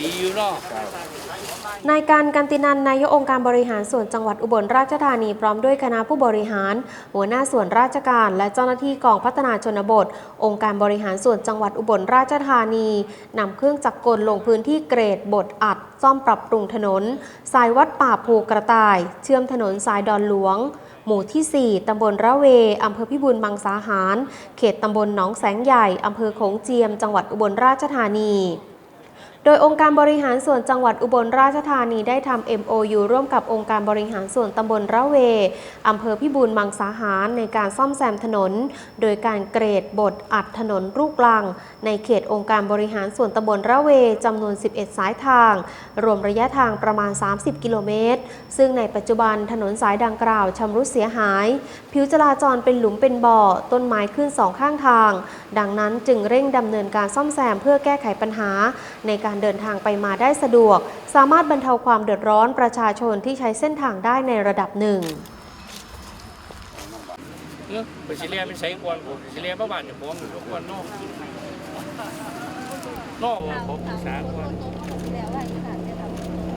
ดีอยู่เนาะนายการกันตินันนายกองค์การบริหารส่วนจังหวัดอุบลราชธานีพร้อมด้วยคณะผู้บริหาร หัวหน้าส่วนราชการ และเจ้าหน้าที่กองพัฒนาชนบท องค์การบริหารส่วนจังหวัดอุบลราชธานีนำเครื่องจักรกลลงพื้นที่เกรดบดอัด ซ่อมปรับปรุงถนน สายวัดป่าภูกระต่าย เชื่อมถนนสายดอนหลวง หมู่ที่ 4 ตำบลระเว อำเภอพิบูลมังสาหาร เขตตำบลหนองแสงใหญ่ อำเภอโขงเจียม จังหวัดอุบลราชธานี โดยองค์การบริหารส่วนจังหวัดอุบลราชธานีได้ทำ MOU ร่วมกับองค์การบริหารส่วนตำบลระเว อำเภอพิบูลมังสาหารในการซ่อมแซมถนน โดยการเกรดบดอัดถนนลูกลัง ในเขตองค์การบริหารส่วนตำบลระเวจำนวน 11 สายทาง รวมระยะทางประมาณ 30 กิโลเมตร ซึ่งในปัจจุบันถนนสายดังกล่าวชำรุดเสียหาย ผิวจราจรเป็นหลุมเป็นบ่อ ต้นไม้ขึ้นสองข้างทาง ดังนั้นจึงเร่งดำเนินการซ่อมแซมเพื่อแก้ไขปัญหาในการการเดินทางไปมาได้สะดวก สามารถบรรเทาความเดือดร้อนประชาชนที่ใช้เส้นทางได้ในระดับหนึ่งเออไปสิเรียนเป็นไสกวนผมสิเรียนประมาณจะผมทุกคนนอกนอกผมสาก่อน